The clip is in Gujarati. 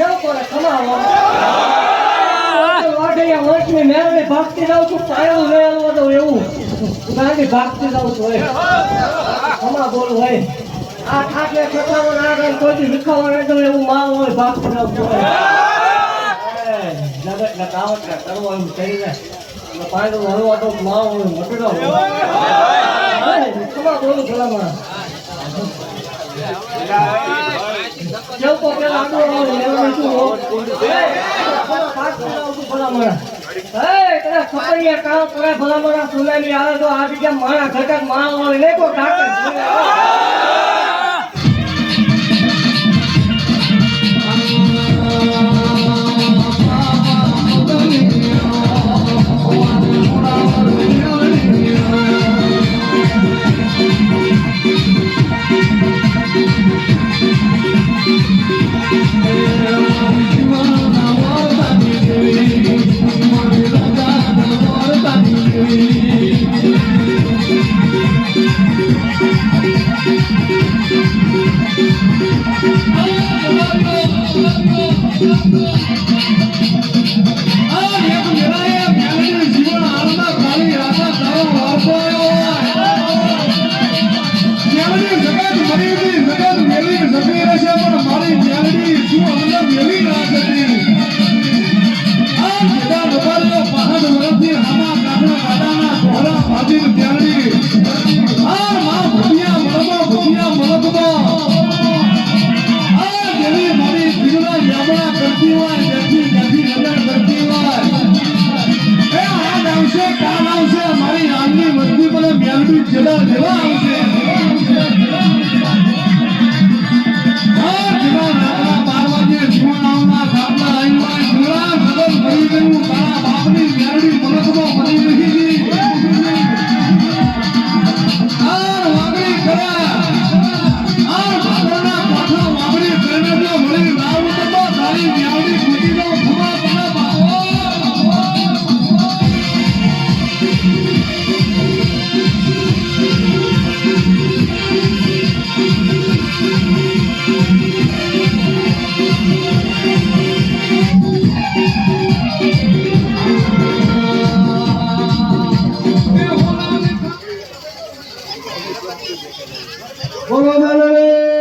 કોને કમાવાનું જાઉં છું પાયલું રહેલું હતું એવું ગાંધી ભક્તિ જાઉં છું ખમા બોલું હોય આ ખાટલે છોકરાઓ ના આગળ કોઈ એવું. માલ હોય ભક્તિ જાઉં છું જગતને કાવતને કરવો એમ કરીને હળવા તો માવ હોય મટડો ખમા બોલું ભલામાં જેવું આવે, એવું શું હો? એ, ભલા ભાગતી જાઉં છું ભલામણ. બોલો